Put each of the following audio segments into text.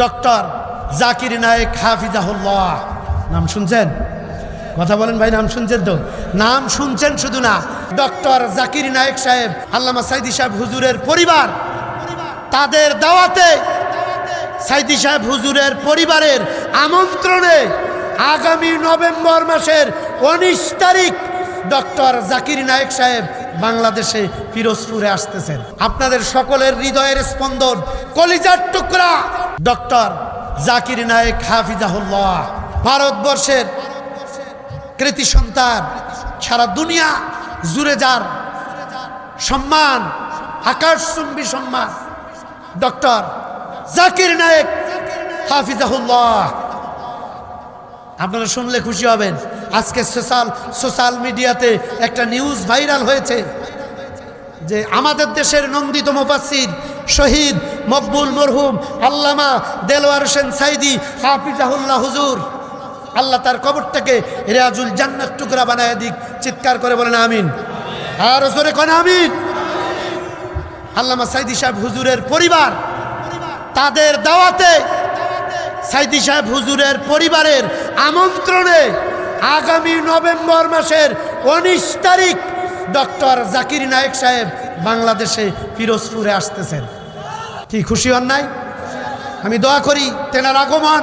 Doctor Zakir Naik হাফিজাহুল্লাহ। নাম শুনছেন? কথা বলেন ভাই, নাম শুনছেন তো? নাম শুনছেন শুধু না, ডক্টর জাকির নায়েক সাহেব, আল্লামা সাইদি সাহেব হুজুরের পরিবার, তাদের দাওয়াতে সাইদি সাহেব হুজুরের পরিবারের আমন্ত্রণে আগামী নভেম্বর মাসের উনিশ তারিখ ডক্টর জাকির নায়েক সাহেব বাংলাদেশে ফিরোজপুরে আসতেছেন। আপনাদের সকলের হৃদয়ের স্পন্দন কলিজার টুকরা। ডক্টর জাকির নায়েক হাফিজাহুল্লাহ, ভারতবর্ষের কৃতি সন্তান, সারা দুনিয়া জুড়ে যার সম্মান, আকাশচুম্বী সম্মান, ডক্টর জাকির নায়েক হাফিজাহুল্লাহ। আপনারা শুনলে খুশি হবেন, আজকে সোশ্যাল সোশ্যাল মিডিয়াতে একটা নিউজ ভাইরাল হয়েছে যে আমাদের দেশের নন্দিত মুফাসসির শহীদ মকবুল মরহুম আল্লামা দেলোয়ার হোসেন সাইদি হাফিজাহুল্লাহ হুজুর। আল্লাহ তার কবরটাকে রেয়াজুল জান্নাত টুকরা বানায় দিক, চিৎকার করে বলেন আমিন। আর জোরে কোন আমিন। আল্লামা সাইদি সাহেব হুজুরের পরিবার তাদের দাওয়াতে সাইদি সাহেব হুজুরের পরিবারের আমন্ত্রণে আগামী নভেম্বর মাসের উনিশ তারিখ ডক্টর জাকির নায়েক সাহেব বাংলাদেশে ফিরোজপুরে আসতেছেন। কি, খুশি হন নাই? আমি দোয়া করি, তেনার আগমন,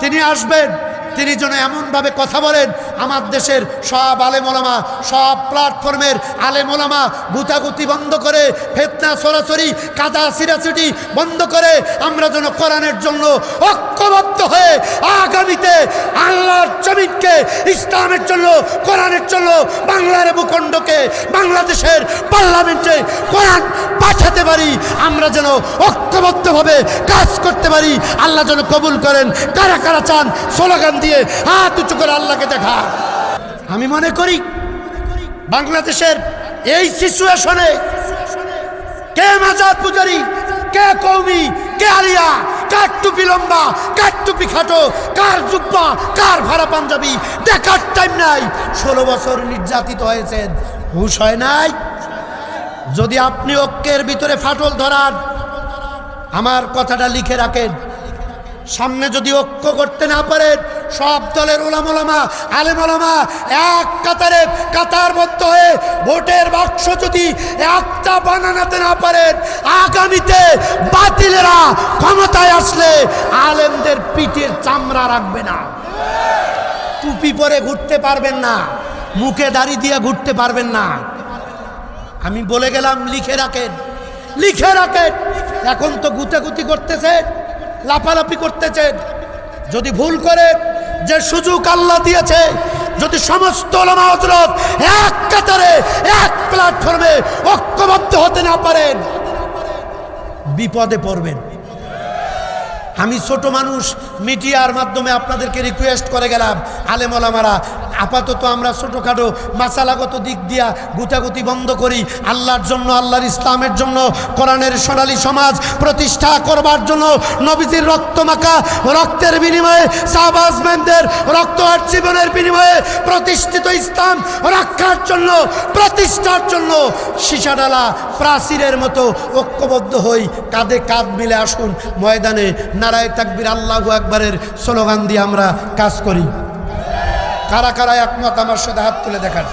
তিনি আসবেন, তিনি যেন এমনভাবে কথা বলেন, আমার দেশের সব আলেমোলামা, সব প্ল্যাটফর্মের আলেমোলামা গুতাগুতি বন্ধ করে, ফেতনা সরাসরি, কাদা সিরাসিটি বন্ধ করে, আমরা যেন কোরআনের জন্য ঐক্যবদ্ধ হয়ে আগামীতে আল্লাহর জমিনকে, ইসলামের জন্য, কোরআনের জন্য, বাংলার ভূখণ্ডকে বাংলাদেশের পার্লামেন্টে কোরআন পাঠাতে পারি। আমরা যেন ঐক্যবদ্ধভাবে কাজ করতে পারি। আল্লাহ যেন কবুল করেন। কারা কারা চান? স্লোগান দিয়ে হাত উঁচু করে আল্লাহকে দেখা আমি মনে করি, বাংলাদেশের এই সিচুয়েশনে কে মাজার পূজারি, কে কৌমি, কে আলিয়া, কার টুপি লম্বা, কার টুপি খাটো, কার জুব্বা, কার ভাড়া পাঞ্জাবি, দেখার টাইম নাই। ষোলো বছর নির্যাতিত হয়েছেন। হুশ হয় নাই? যদি আপনি ঐক্যের ভিতরে ফাটল ধরান আমার কথাটা লিখে রাখেন। সামনে যদি ঐক্য করতে না পারেন, সব দলের ওলামোলামা, আলেমোলামা, এক কাতারে কাতার কাতারবদ্ধ হয়ে ভোটের বাক্স যদি একটা বানানাতে না পারেন, আগামীতে বাতিলেরা ক্ষমতায় আসলে আলেমদের পিঠের চামড়া রাখবে না। টুপি পরে ঘুরতে পারবেন না, মুখে দাড়ি দিয়ে ঘুরতে পারবেন না। আমি বলে গেলাম, লিখে রাখেন। লিখে রাখেন। এখন তো গুতাগুতি করতেছে, লাফালাফি করতেছেন। যদি ভুল করে যে সুযোগ আল্লাহ দিয়েছে, যদি সমস্ত হজরত এক কাতারে, এক প্ল্যাটফর্মে ঐক্যবদ্ধ হতে না পারেন, বিপদে পড়বেন। আমি ছোট মানুষ, মিডিয়ার মাধ্যমে আপনাদেরকে রিকোয়েস্ট করে গেলাম আলেমলামারা আপাতত আমরা ছোটোখাটো মাসালাগত দিক দিয়া গুতাগুতি বন্ধ করি। আল্লাহর জন্য, আল্লাহর ইসলামের জন্য, কোরআনের সোনালী সমাজ প্রতিষ্ঠা করবার জন্য নবীজির রক্ত রক্তমাখা রক্তের বিনিময়ে সাহবাজম্যানদের রক্ত আর জীবনের বিনিময়ে প্রতিষ্ঠিত ইসলাম রক্ষার জন্য, প্রতিষ্ঠার জন্য সীসাডালা প্রাচীরের মতো ঐক্যবদ্ধ হই, কাঁধে কাঁধ মিলে আসুন, ময়দানে নারায় তাকবির আল্লাহ একবারের স্লোগান দিয়ে আমরা কাজ করি। কারা কারা একমত আমার সাথে হাত তুলে দেখান।